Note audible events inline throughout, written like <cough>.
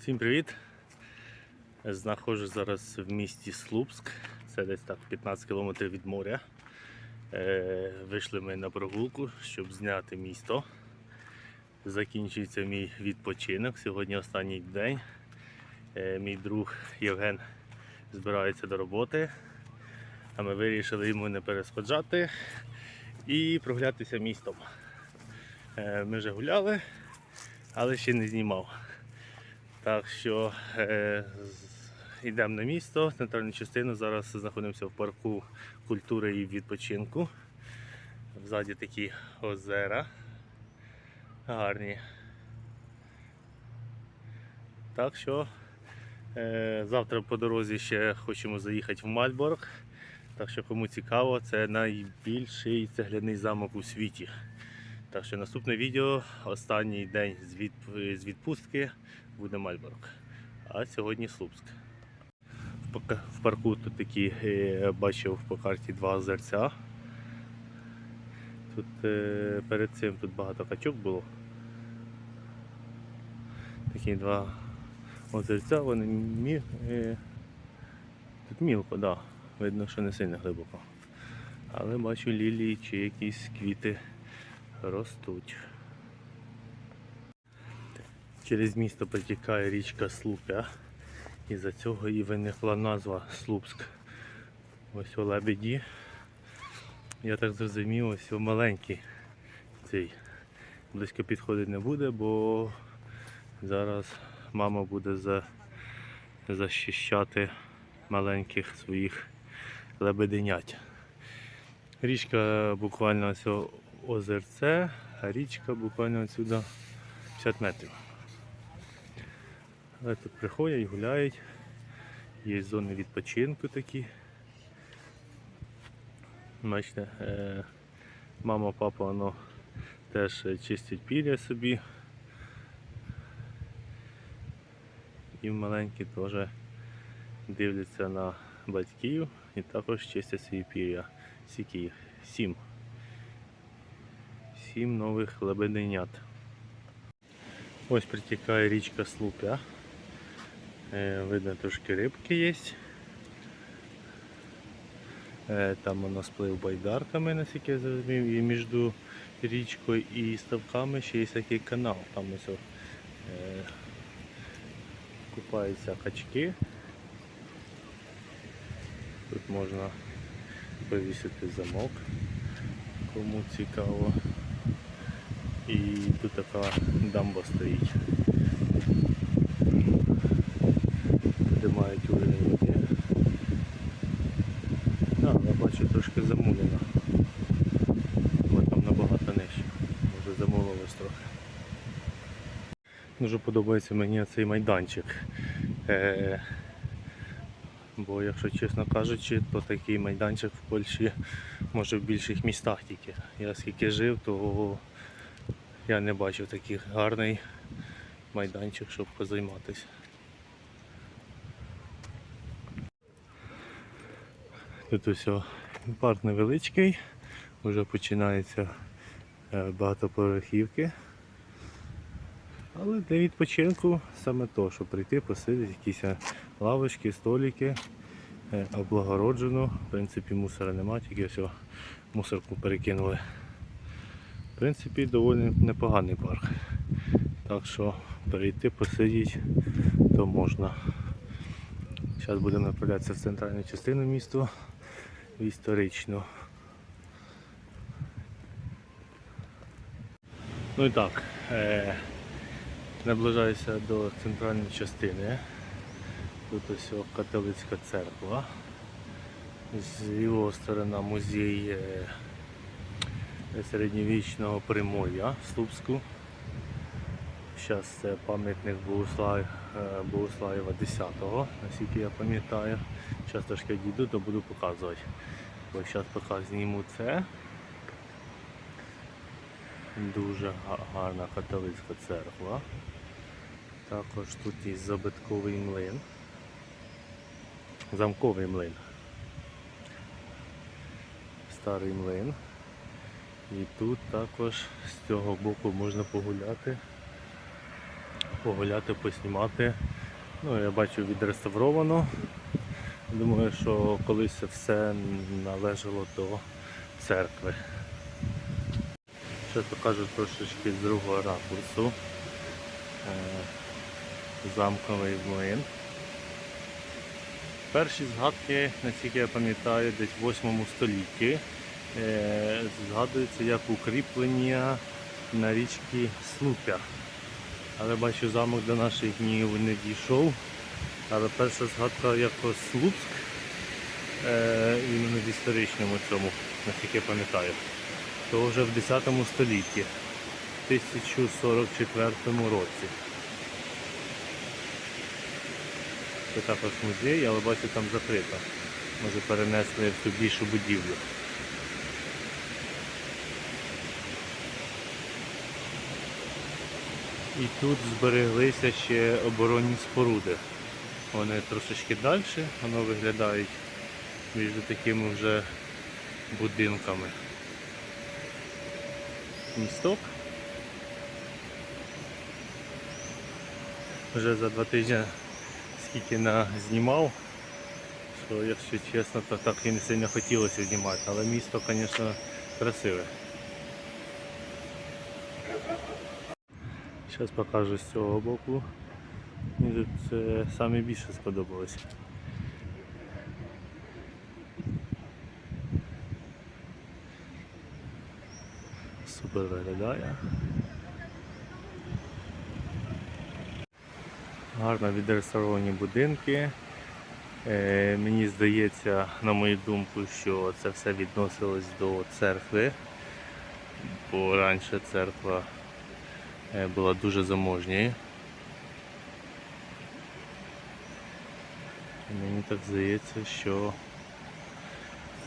Всім привіт! Знаходжусь зараз в місті Слупськ. Це десь так 15 кілометрів від моря. Е, вийшли ми на прогулку, щоб зняти місто. Закінчується мій відпочинок. Сьогодні останній день. Е, мій друг Євген збирається до роботи, а ми вирішили йому не перешкоджати і прогулятися містом. Е, ми вже гуляли, але ще не знімав. Так що е, йдемо на місто, центральну частину. Зараз знаходимося в парку культури і відпочинку. Ззаді такі озера гарні. Так що е, завтра по дорозі ще хочемо заїхати в Мальборг. Так що кому цікаво, це найбільший цегляний замок у світі. Так що наступне відео, останній день з, від, з відпустки буде Мальборг. А сьогодні Слупськ. В, парку тут такі е, бачив по карті два озерця. Тут е, перед цим тут багато качок було. Такі два озерця, вони мі, е, тут мілко, да. видно, що не сильно глибоко. Але бачу лілії чи якісь квіти ростуть. Через місто протікає річка Слупя. І за цього і виникла назва Слупськ. Ось у лебеді. Я так зрозумів, ось о маленький цей. Близько підходити не буде, бо зараз мама буде за... захищати маленьких своїх лебеденять. Річка буквально ось озерце, а річка буквально отсюди 50 метрів. Але тут приходять, гуляють, є зони відпочинку такі. Бачите, е, мама, папа воно теж е, чистять пір'я собі. І маленькі теж дивляться на батьків і також чистять свої пір'я. Скільки їх? Сім. Сім нових лебеденят. Ось притікає річка Слупя. Е, Видно, трошки рибки є. Е, Там воно сплив байдарками, наскільки я зрозумів, і між річкою і ставками ще є такий канал. Там ось е, купаються качки. Тут можна повісити замок, кому цікаво. І тут така дамба стоїть. Мають. А, я бачу трошки замулено. Бо там набагато нижче. Може замулилось трохи. Дуже подобається мені цей майданчик. Е, бо якщо чесно кажучи, то такий майданчик в Польщі може в більших містах тільки. Я скільки жив, то я не бачив такий гарний майданчик, щоб позайматися. Тут ось парк невеличкий, вже починаються е, багатоповерхівки. Але для відпочинку саме то, щоб прийти, посидіти, якісь е, лавочки, столики, е, облагороджено. В принципі, мусора нема, тільки все мусорку перекинули. В принципі, доволі непоганий парк. Так що перейти, посидіти, то можна. Зараз будемо направлятися в центральну частину міста, в історичну. Ну і так, е, наближаюся до центральної частини. Тут ось католицька церква. З його сторони музей е, середньовічного Примор'я в Слупську. Зараз це пам'ятник Богослав... е, Богославєва 10-го, наскільки я пам'ятаю. Зараз трошки дійду, то буду показувати. Бо зараз поки зніму це. Дуже гарна католицька церква. Також тут є забитковий млин. Замковий млин. Старий млин. І тут також з цього боку можна погуляти. Погуляти, поснімати. Ну, я бачу відреставровано. Думаю, що колись все належало до церкви. Зараз покажу трошечки з другого ракурсу. Е, Замковий млин. Перші згадки, наскільки я пам'ятаю, десь в 8 столітті е, згадується як укріплення на річці Слупя. Але бачу, замок до наших днів не дійшов. Але перша згадка як Слуцьк, е, іменно в історичному цьому, наскільки я пам'ятаю, то вже в 10 столітті, в 1044 році. Це також музей, але бачу там закрито. Може перенесли в цю більшу будівлю. І тут збереглися ще оборонні споруди. Вони трошечки далі, воно виглядають між такими вже будинками. Місток. Вже за два тижні скільки на знімав, що якщо чесно, то так і не сильно хотілося знімати, але місто, звісно, красиве. Зараз покажу з цього боку. Мені тут це саме більше сподобалось. Супер виглядає. Гарно відреставровані будинки. Е, мені здається, на мою думку, що це все відносилось до церкви, бо раніше церква була дуже заможньою. Мені так здається, що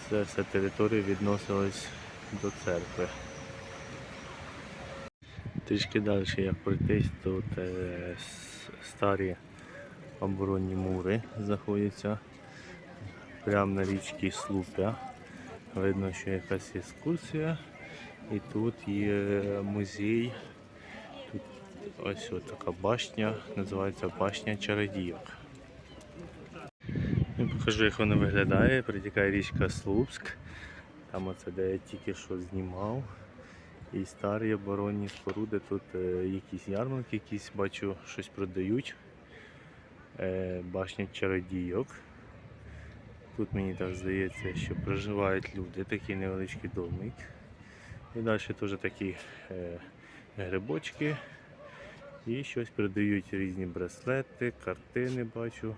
ця вся територія відносилась до церкви. Трішки далі, як пройтись, тут е, старі оборонні мури знаходяться прямо на річці Слупя. Видно, що якась екскурсія. І тут є музей. Ось ось така башня, називається башня чародійок. Я покажу, як вона виглядає. Притікає річка Слупськ. Там оце де я тільки що знімав. І старі оборонні споруди, тут е, якісь ярмарки, якісь бачу, щось продають. Е, башня чародійок. Тут мені так здається, що проживають люди, такий невеличкий домик. І далі теж такі е, грибочки. І щось продають різні браслети, картини бачу.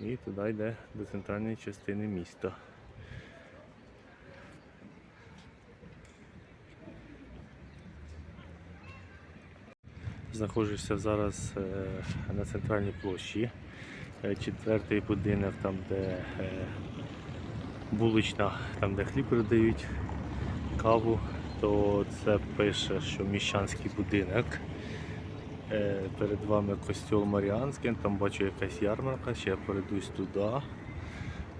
І туди йде до центральної частини міста. Знаходжуся зараз е, на центральній площі. Е, Четвертий будинок, там де е, булочна, там де хліб продають, каву, то це пише, що міщанський будинок. Е, Перед вами костюл Маріанський, там бачу якась ярмарка, ще я перейдусь туди.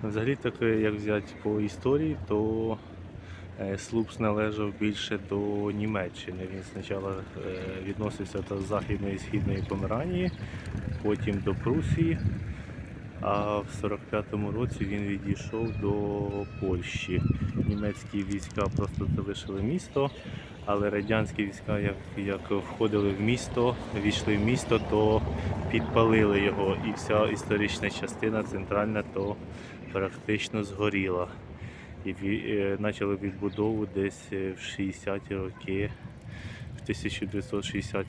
Взагалі так, е, як взяти по історії, то е, Слупс належав більше до Німеччини. Він спочатку відносився до Західної і Східної Померанії, потім до Прусії, а в 45-му році він відійшов до Польщі. Німецькі війська просто залишили місто, але радянські війська, як, як входили в місто, війшли в місто, то підпалили його, і вся історична частина центральна то практично згоріла. І е, почали відбудову десь е, в 60-ті роки, в 1960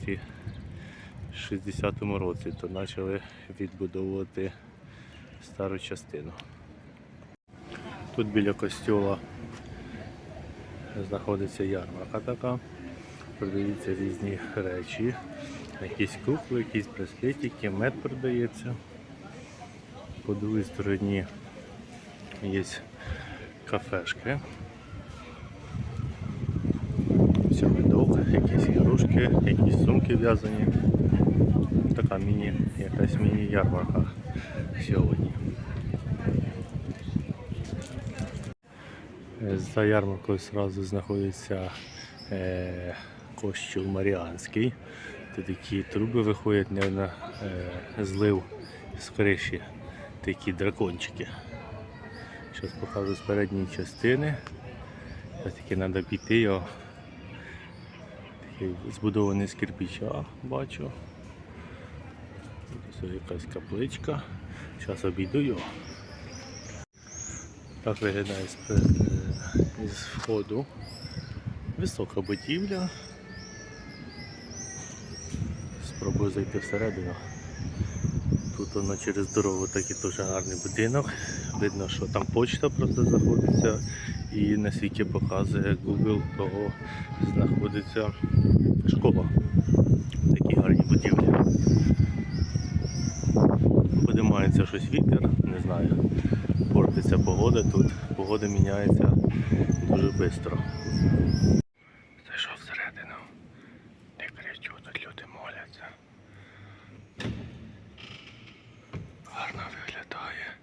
60 році, то почали відбудовувати стару частину. Тут біля костюла знаходиться ярмарка така, продаються різні речі, якісь кукли, якісь браслетики, мед продається. По другій стороні є кафешки. Медок, якісь ігрушки, якісь сумки в'язані. Така міні, якась міні-ярмарка сьогодні. За ярмаркою зразу знаходиться е, костюм Маріанський. Тут такі труби виходять на е, злив з криші, такі дракончики. Зараз покажу з передньої частини. Ось таки треба піти його. Такий збудований з кирпича, бачу. Ось якась капличка. Зараз обійду його. Так виглядає е, з входу. Висока будівля. Спробую зайти всередину. Тут воно через дорогу такий дуже гарний будинок. Видно, що там почта просто знаходиться. І наскільки показує Google, то знаходиться школа. Такі гарні будівлі. Подимається щось вітер, не знаю. Портиться погода тут. Погода міняється дуже швидко. Зайшов всередину. Не кричу, тут люди моляться. Гарно виглядає.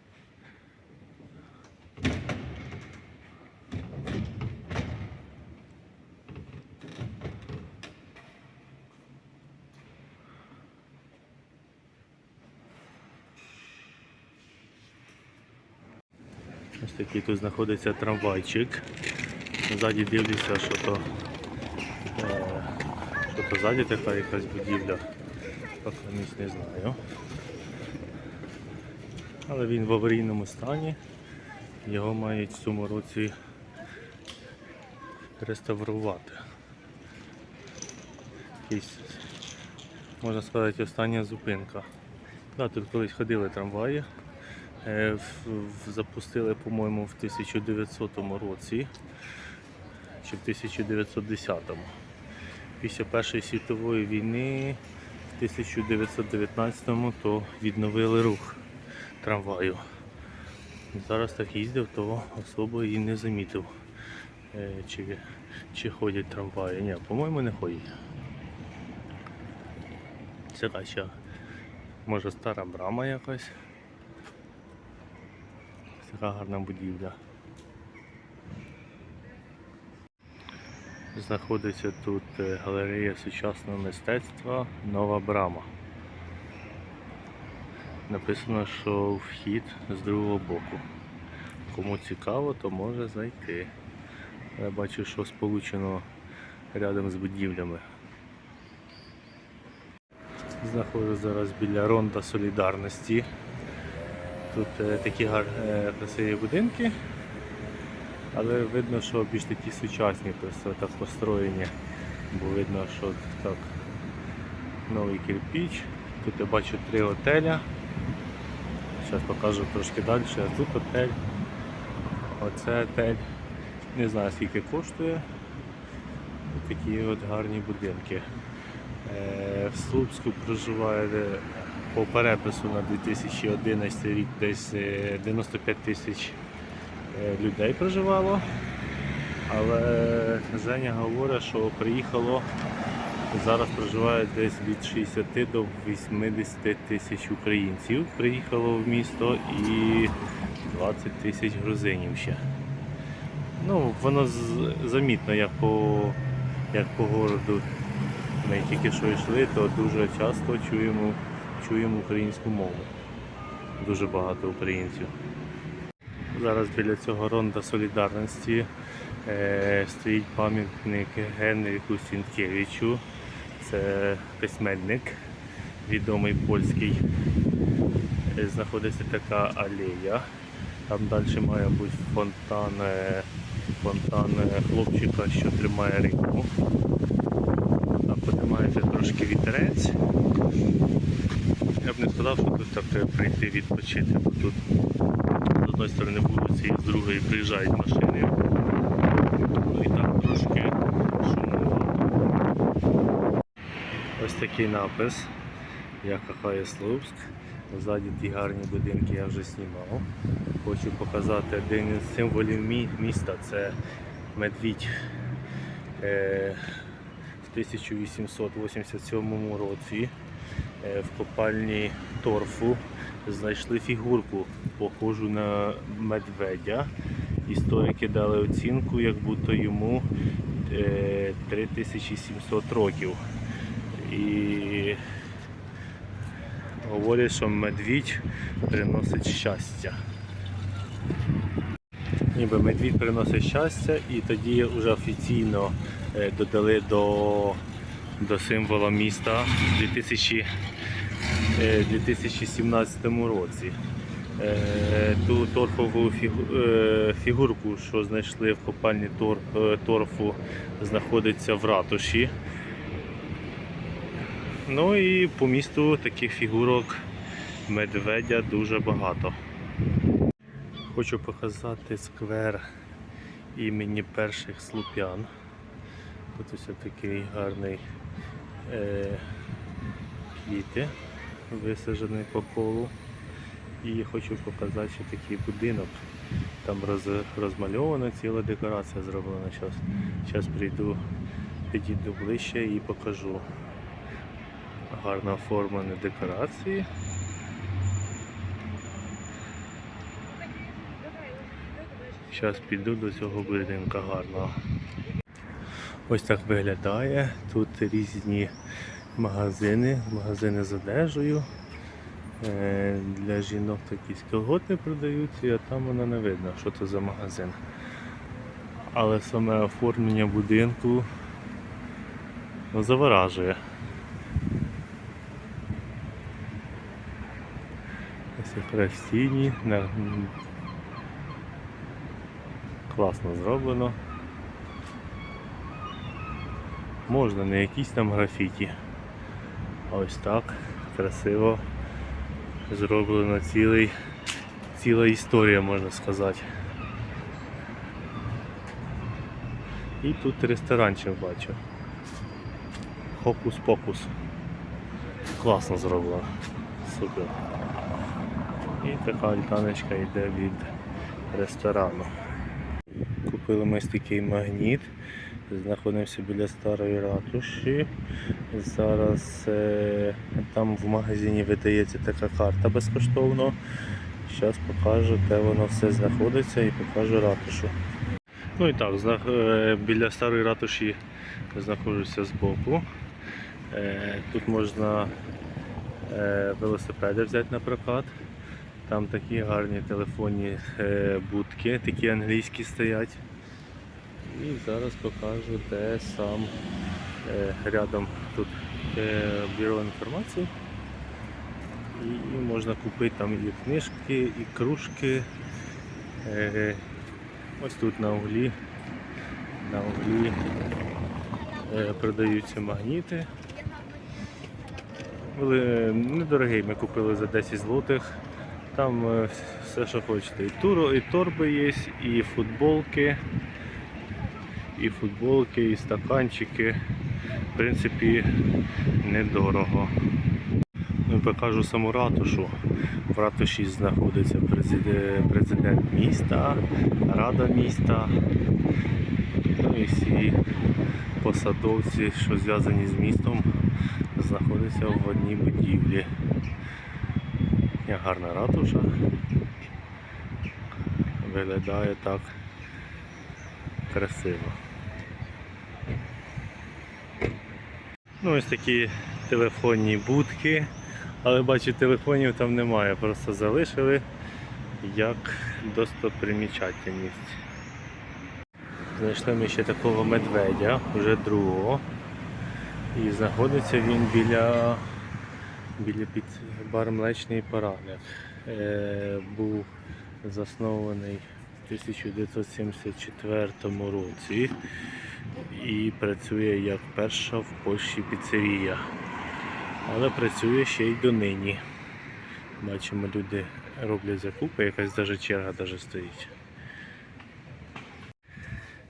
Ось такий тут знаходиться трамвайчик. Ззаді дивлюся, що то, е, що то ззаді така якась будівля. Поки місць не знаю. Але він в аварійному стані. Його мають в цьому році реставрувати. Якийсь, можна сказати, остання зупинка. Да, тут колись ходили трамваї. Е, Запустили, по-моєму, в 1900 році чи в 1910. Після Першої світової війни в 1919 то відновили рух трамваю. Зараз так їздив, то особо і не замітив, е, чи, чи ходять трамваї. Ні, по-моєму, не ходять. Це ще, може стара брама якась. Така гарна будівля. Знаходиться тут е, галерея сучасного мистецтва Нова Брама. Написано, що вхід з другого боку. Кому цікаво, то може зайти. Я бачу, що сполучено рядом з будівлями. Знаходжусь зараз біля Ронда Солідарності. Тут е, такі гар... е, красиві будинки, але видно, що більш такі сучасні, просто так построєні, бо видно, що так новий кирпіч. Тут я бачу три готеля. Зараз покажу трошки далі. А тут готель. Оце готель. Не знаю скільки коштує. Такі от гарні будинки. Е, В Слупську проживає по перепису на 2011 рік десь е, 95 тисяч е, людей проживало. Але Женя говорить, що приїхало, зараз проживає десь від 60 до 80 тисяч українців. Приїхало в місто і 20 тисяч грузинів ще. Ну, воно замітно, як по, як по городу ми тільки що йшли, то дуже часто чуємо, чуємо українську мову. Дуже багато українців. Зараз біля цього ронда солідарності е, стоїть пам'ятник Генріку Сінкевичу. Це письменник, відомий польський. Е, Знаходиться така алея. Там далі має бути фонтан, е, фонтан е, хлопчика, що тримає рибу. Там подимається трошки вітерець. Я б не сказав, що тут так е, прийти відпочити, бо тут з одної сторони вулиці і з другої приїжджають машини. Ну і так трошки шумно. Ось такий напис. Я кохаю Слупськ. Ззаді ті гарні будинки я вже знімав. Хочу показати один із символів мі- міста це медвідь. Е, в 1887 році в копальні торфу знайшли фігурку, похожу на медведя. Історики дали оцінку, як будто йому е, 3700 років. І говорять, що медвідь приносить щастя. Ніби медвідь приносить щастя, і тоді вже офіційно е, додали до, до символа міста в 2000, е, 2017 році. Е, Ту торфову е, фігурку, що знайшли в копальні торфу, знаходиться в ратуші. Ну і по місту таких фігурок медведя дуже багато. Хочу показати сквер імені перших слуп'ян. Ось такий гарний квіти висаджений по колу. І хочу показати ще такий будинок. Там роз, розмальована ціла декорація зроблена. Зараз, зараз прийду, підійду ближче і покажу. Гарно оформлені декорації. Зараз піду до цього будинка гарного. Ось так виглядає. Тут різні магазини, магазини з одежею. Е, Для жінок такі колготи продаються, а там воно не видно, що це за магазин. Але саме оформлення будинку ну, заворажує. Ось на- Класно зроблено. Можна не якісь там графіті. Ось так красиво зроблено цілий, ціла історія, можна сказати. І тут ресторанчик бачу. Хокус-покус. Класно зроблено. Супер. І така альтаночка йде від ресторану. Купили ми такий магніт. Знаходимося біля старої ратуші. Зараз е, там в магазині видається така карта безкоштовно. Зараз покажу, де воно все знаходиться і покажу ратушу. Ну і так, е, біля старої ратуші знаходжуся збоку. Е, Тут можна велосипеди взяти на прокат. Там такі гарні телефонні будки, такі англійські стоять. І зараз покажу, де сам е, рядом тут е, бюро інформації. І можна купити там і книжки, і кружки. Е, ось тут на углі. На углі е, продаються магніти. Були недорогі, ми купили за 10 злотих. Там е, все, що хочете. І, туро, і торби є, і футболки, і футболки, і стаканчики. В принципі, недорого. Ну, покажу саму ратушу. В ратуші знаходиться президент, міста, рада міста. Ну і всі посадовці, що зв'язані з містом, знаходяться в одній будівлі. Гарна ратуша. Виглядає так красиво. Ну, ось такі телефонні будки, але бачу, телефонів там немає, просто залишили як достопримічательність. Знайшли ми ще такого медведя, вже другого. І знаходиться він біля, біля під бар Млечний Параник. Е, був заснований в 1974 році і працює як перша в Польщі піцерія. Але працює ще й донині. Бачимо, люди роблять закупи, якась даже черга даже стоїть.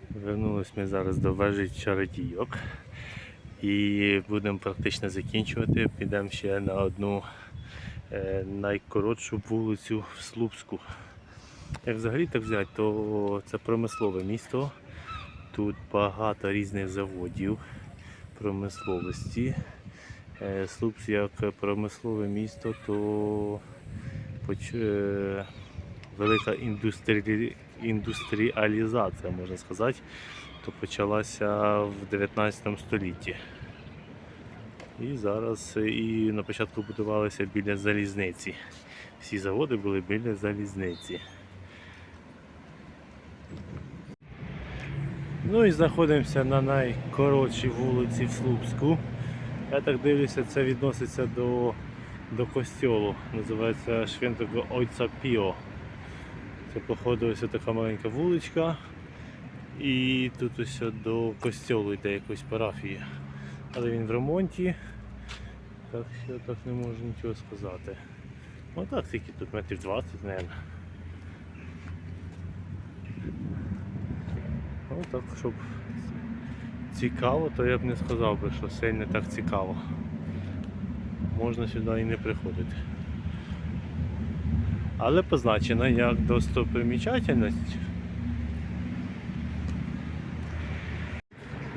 Вернулись ми зараз до вежі чародійок. І будемо практично закінчувати. Підемо ще на одну е, найкоротшу вулицю в Слупську. Як взагалі так взяти, то це промислове місто. Тут багато різних заводів промисловості. Е, Слупськ як промислове місто, то е, велика індустрі... індустріалізація, можна сказати, то почалася в 19 столітті. І зараз е, і на початку будувалися біля залізниці. Всі заводи були біля залізниці. Ну і знаходимося на найкоротшій вулиці в Слупську. Я так дивлюся, це відноситься до, до костьолу. Називається Швентого Ойца Піо. Це походу ось така маленька вуличка. І тут ось до костьолу йде якоїсь парафії. Але він в ремонті. Так що так не можу нічого сказати. Ну так, тільки тут метрів 20, мабуть. Ну так, щоб цікаво, то я б не сказав би, що сильно так цікаво. Можна сюди і не приходити. Але позначено як достопримічательність.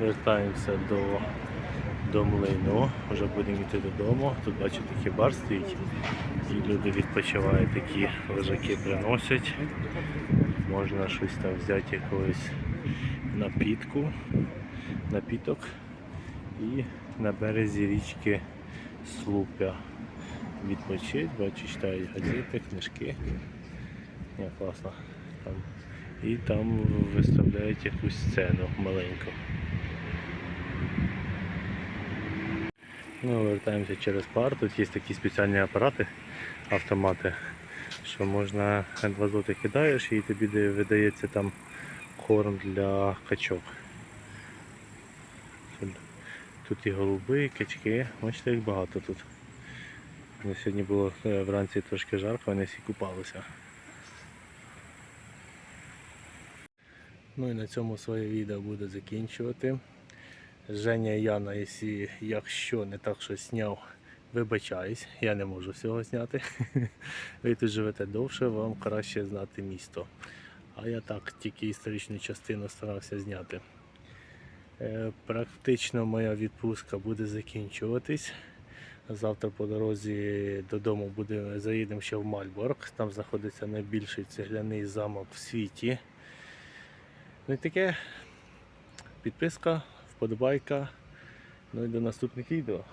Вертаємося до, до млину, вже будемо йти додому. Тут бачите, такий бар стоїть. І люди відпочивають, такі лежаки приносять. Можна щось там взяти якогось напітку, напіток і на березі річки Слупя відпочить, бачу, читають газети, книжки. Ні, класно. Там. І там виставляють якусь сцену маленьку. Ну, вертаємося через пар. Тут є такі спеціальні апарати, автомати, що можна два злоти кидаєш і тобі видається там корм для качок. Тут- і голуби, і качки. Бачите, їх багато тут. Ну, Сьогодні було е, вранці трошки жарко, вони всі купалися. Ну і на цьому своє відео буду закінчувати. Женя і Яна, якщо, якщо не так щось зняв, вибачаюсь, я не можу всього зняти. <laughs> Ви тут живете довше, вам краще знати місто. А я так тільки історичну частину старався зняти. Е, Практично моя відпустка буде закінчуватись. Завтра по дорозі додому буде, заїдемо ще в Мальборг. Там знаходиться найбільший цегляний замок в світі. Ну і таке. Підписка, вподобайка. Ну і до наступних відео.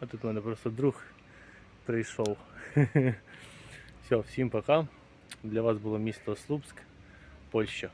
А тут у мене просто друг прийшов. <laughs> Все, всім пока. Для вас було місто Слупськ, Польща.